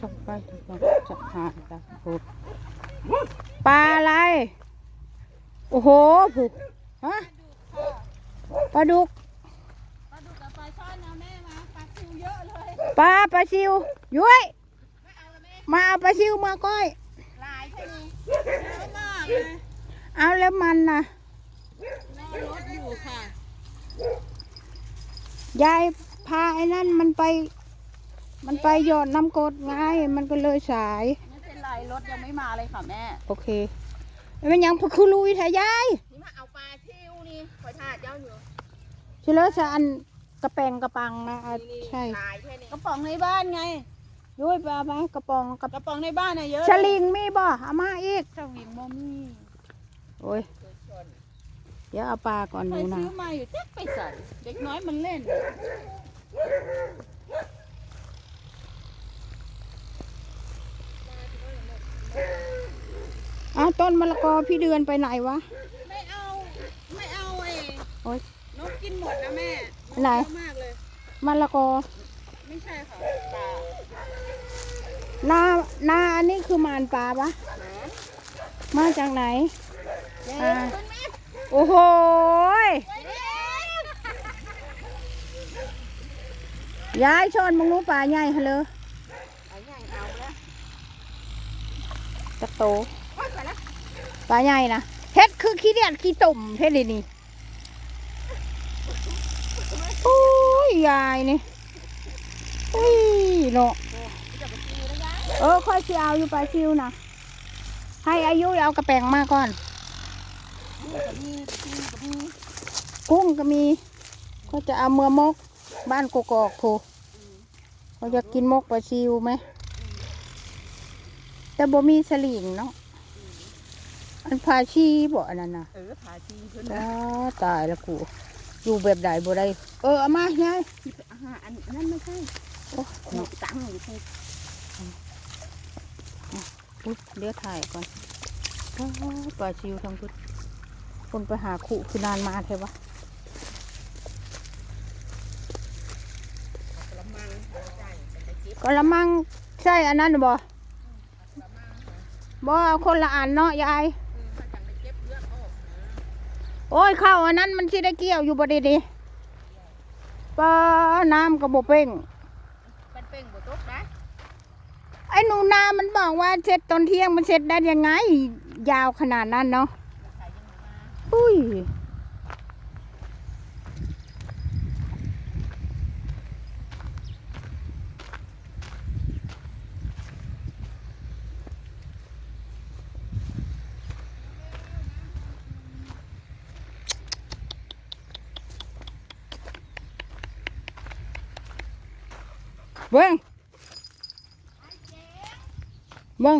ส่งไปถึงจะหาตาผูปลาอะไร โอ้โหผูฮะปลาดุกปลาดุกกับปลาช่อนนะแม่มาปลาซิวเยอะเลยปลาปลาซิวยุ้ยไม่เอาละแม่มาเอาปลาซิวมาก้อยลายแค่นี้เยอะมากเลยเอาแล้วมันนะรอรถอยู่ค่ะยายพาไอ้นั่นมันไป มันไปหยอดน้ำกรดไงมันก็เลยสาย ไม่เป็นไรรถยังไม่มาเลยค่ะแม่โอเคมันยังพะคือลุยแท้ยายนี่มาเอาปลาซิวนี่คอยทาดเจ้าอยู่เชื่อจะอันกระแปงกระปังนะอะใช่ลายแค่นี้กระป๋องในบ้านไงยุ้ยไปเอาไหมกระปองกระกระป๋องในบ้านน่ะเยอะชลิงมีบ่เอามาอีกสวิงมอมี่โอ้ยเดี๋ยวเอาปลาก่อนเคหนูยนะ ซื้อมาอยู่แจ๊กไปใส่เด็กน้อยมันเล่น อ้าวต้นมะละกอพี่เดือนไปไหนวะ ไม่เอา ไม่เอาเองโอ๊ย นกกินหมดนะแม่ไหน เยอะมากเลย มะละกอ ไม่ใช่ค่ะปลานานาอันนี้คือมานปลาปะมาจากไหน อ่าโอ้โหยยายชอนมึงรู้ปลาใหญ่ฮะเล ยตะโตปลาใหญ่นะเฮ็ดคือขี้เดียดขี้ตุ่มเฮ็ดดีนี่โอ้ยยายนี่อุ้ยเนาะเออค่อยสิเอาอยู่ปลาซิวนะให้อายุเอากระแปงมาก่อนกุ้งก็มี ก็จะเอาเมือมก บ้านกกอกโคเขาจะกินมกปลาซิวไหม แต่บ่มีสลิงเนาะอันพาชีบ่อันนั้นน่ะเออผาชีเพิ่นอ้าตายแล้วกูอยู่แบบใดบ่ได้เออเอามายายอาหารอันนั้นไม่ใช่โอ้เนาะตังค์อยู่ที่อุ๊ยเดี๋ยวถ่ายก่อนอ้าวปลาชิวทั้งพุดคนไปหาขู่คือนานมาเทวะกระมังใช่ไปเก็บก็ละมังใช่อันนั้นน่ะบ่ บ่เอาคนละอันเนาะยายเขาจังไปเก็บเลือดออกโอ้ยเข้าอันนั้นมันสิได้เกี่ยวอยู่บ่ดีดีปลาน้ำกระบเป้งเป็นเป่งบ่ตกนะไอ้หนูนามันบอกว่าเสร็จตอนเที่ยงมันเสร็จได้ยังไง ยาวขนาดนั้นเนาะขายยังไงมาอุ้ย เบิ้งเบิ้ง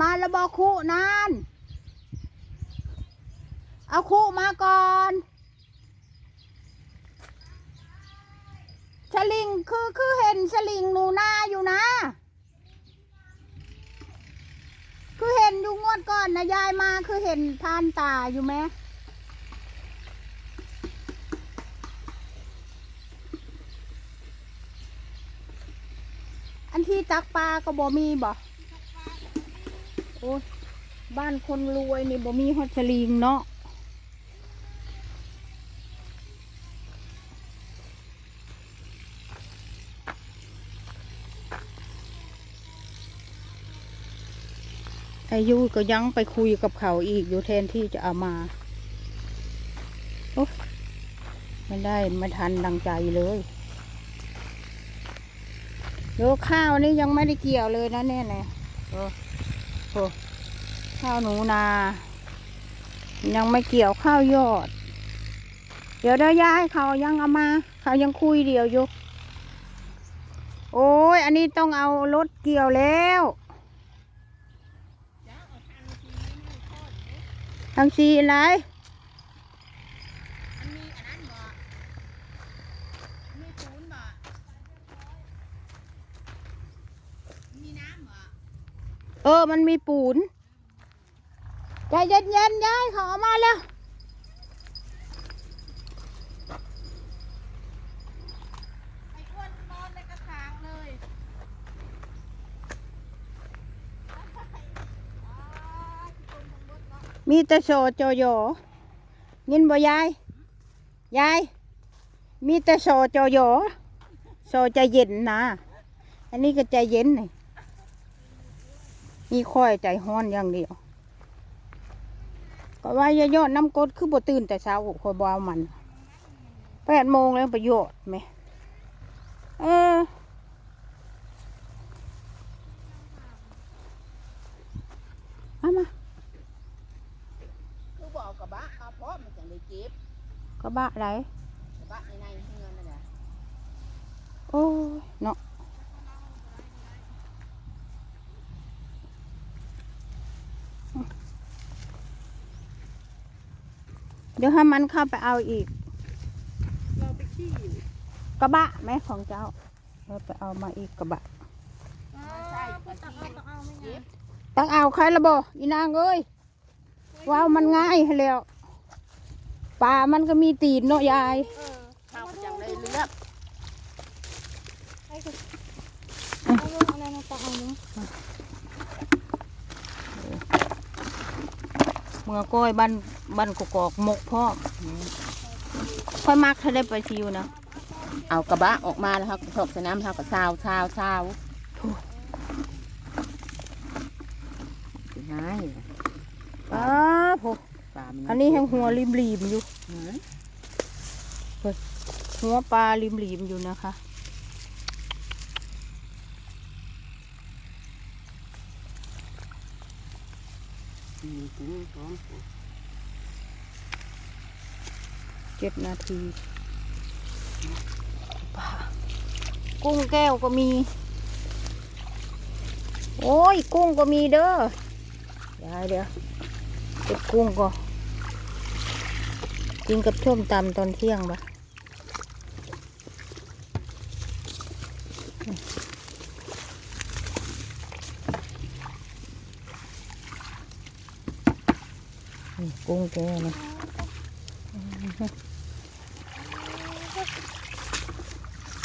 มาแล้วบอกคู่นานเอาคู่มาก่อนสลิงคือคือเห็นสลิงหนูนาอยู่นะ คือเห็ นอยู่งวดก่อนนะยายมาคือเห็นพานตาอยู่ไหมอันที่ตักปลาก็บ่มีบ่โอ้ยบ้านคนรวยนี่บ่มีฮอตสลิงเนาะ อายุก็ยังไปคุยกับเขาอีกอยู่แทนที่จะเอามาโอ้ยไม่ได้ไม่ทันดังใจเลยเดี๋ยวข้าวนี่ยังไม่ได้เกี่ยวเลยนะเนี่ยเลยโอ้โหข้าวหนูนา ยังไม่เกี่ยวข้าวยอด เดี๋ยวเดี๋ยวย้ายเขายังเอามา เขายังคุยเดียวอยู่ โอ้ย อันนี้ต้องเอารถเกี่ยวแล้ว ทางสีอะไรมันมีอันนั้นบ่มีปูนบ่มีน้ำบ่เออ มันมีปูน ใจเย็นๆยายเขาเอามาแล้ว ไอ้อ้วนนอนในกระถางเลย มีแต่โซโจโยยินบ่ยายยายมีแต่โซโจโยโซใจเย็นนะอันนี้ก็ใจเย็นนี่มีค่อยใจฮ้อนอย่างเดียว ก็ว่ายายอดน้ำกดคือบ่ตื่นแต่เช้าคอยบ่เอามันแปดโมงแล้วประโยชน์ไหมเออ เอามา คือบอกกระบะมาพร้อมมันจัง เลยเจ็บกระบะไหนกระบะในในเฮือนนั่นแหละโอ้ยเนาะเดี๋ยวให้มันเข้าไปเอาอีก เราไปขี้อยู่กระบะไหมของเจ้าเราไปเอามาอีกกระบะใช่ก็ตักเอาตักเอาไม่เจ็บตักเอาใครละบ่อีนางเอ้ยว้าวมันง่ายให้แล้ว ปลามันก็มีตีนเนาะยายเออเข้าจังเลยเลือกอืมเอาลงอะไรมาปลาเนาะเมื่อก้อยบ้านบ้านกอกมกพ่อค่อยมักถ้าได้ไปซิวนะเอากระบะออกมาแล้วครับถกใส่น้ำเท่ากับซาวซาวซาวง่าย อ้าโห ปลามัน อันนี้แห้งหัวริมริมๆอยู่หือหัวปลาริมริมๆอยู่นะคะมีกุ้งพร้อมเจ็ดนาทีปลากุ้งแก้วก็มี โอ้ย กุ้งก็มีเด้อยายเดี๋ยวเก็บกุ้งก็ กินกับส้มตำตอนเที่ยงปะกุ้งแก้วนะ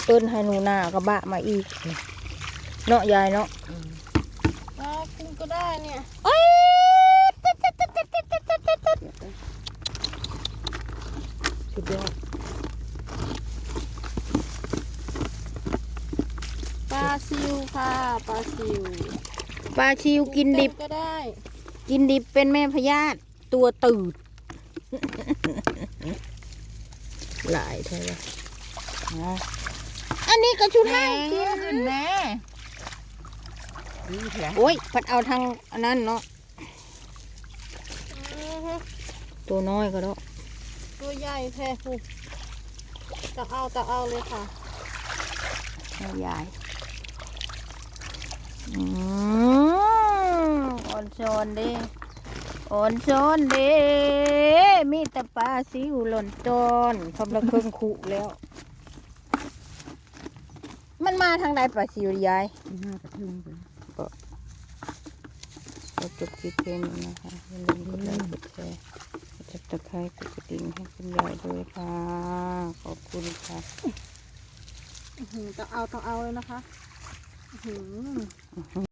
เอิ้นให้หนูหน้ากระบะมาอีก เนาะยายเนาะกุ้งก็ได้เนี่ยเอ้ย ยอดปลาซิวค่ะปลาซิวปลาชิวกินดิบ ก็ได้กินดิบเป็นแม่พญาตตัวตืด หลายเท่าไหร่อันนี้ก็ชุดห้างกินขึ้นแม่นี่แหละโอ้ยพัดเอาทางอันนั้นเนาะตัวน้อยก็ได้ ตัวใหญ่แท้ฟูตักเอาตักเอาเลยค่ะให้ยายอืมอ่อนโซนเด้อ่อนโซนเด้มีแต่ปลาซิวหล่นจอนคำละครึ่งขุแล้ว มันมาทางใดปลาซิวยายน่ากระทึงเลยก็จบคลิปเพลงนี้นะคะอย่าลืมกดไลค์กดแชร์ กดติดตามกดกระดิ่งให้คุณยายด้วยค่ะ ขอบคุณค่ะต้องเอาต้องเอาเลยนะคะ อื้อหือ